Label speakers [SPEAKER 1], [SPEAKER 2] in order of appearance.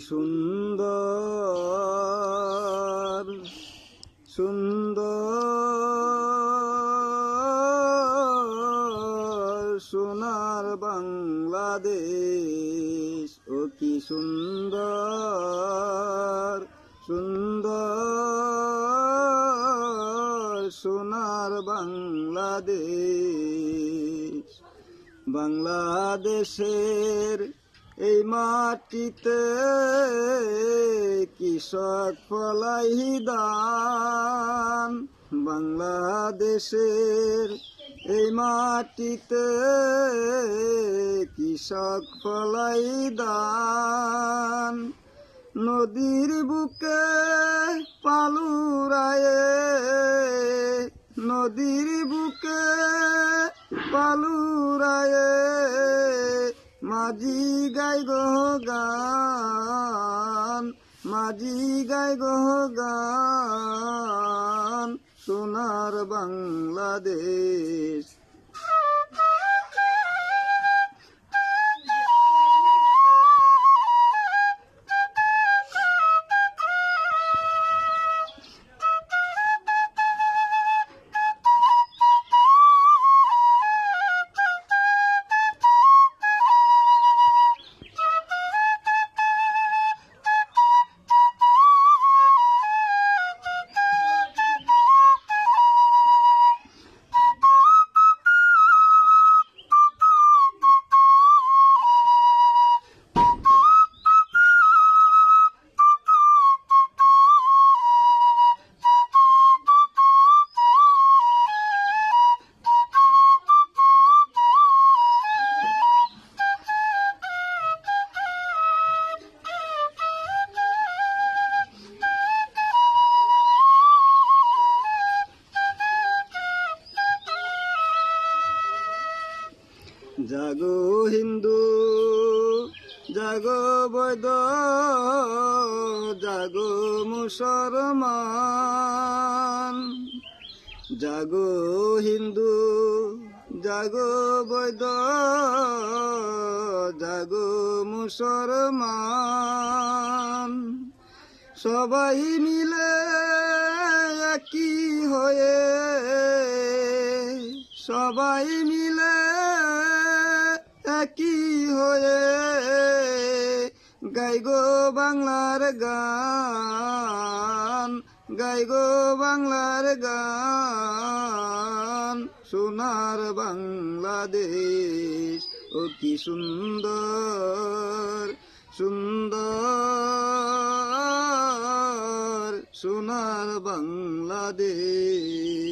[SPEAKER 1] সুন্দর সুন্দর সোনার বাংলাদেশ। ও কি সুন্দর সুন্দর সোনার বাংলাদেশ। বাংলাদেশের মাটিতে কৃষক ফলাই দান। বাংলাদেশের এই মাটিতে কৃষক ফলাই দান। নদীর বুকে পালুরায়ে নদীর বুকে পালুরায়ে মাঝি গাই গান মাঝি গাই গান সোনার বাংলাদেশ। জাগো হিন্দু, জাগো বৈদ জাগো মুসলমান। জাগো হিন্দু, জাগো বৈদ জাগো মুসলমান। সবাই মিলে একই হয়ে, সবাই মিলে একই হয়ে গাইগো বাংলার গান গাইগো বাংলার গান। সোনার বাংলাদেশ, ও কি সুন্দর সুন্দর। সোনার বাংলাদেশ।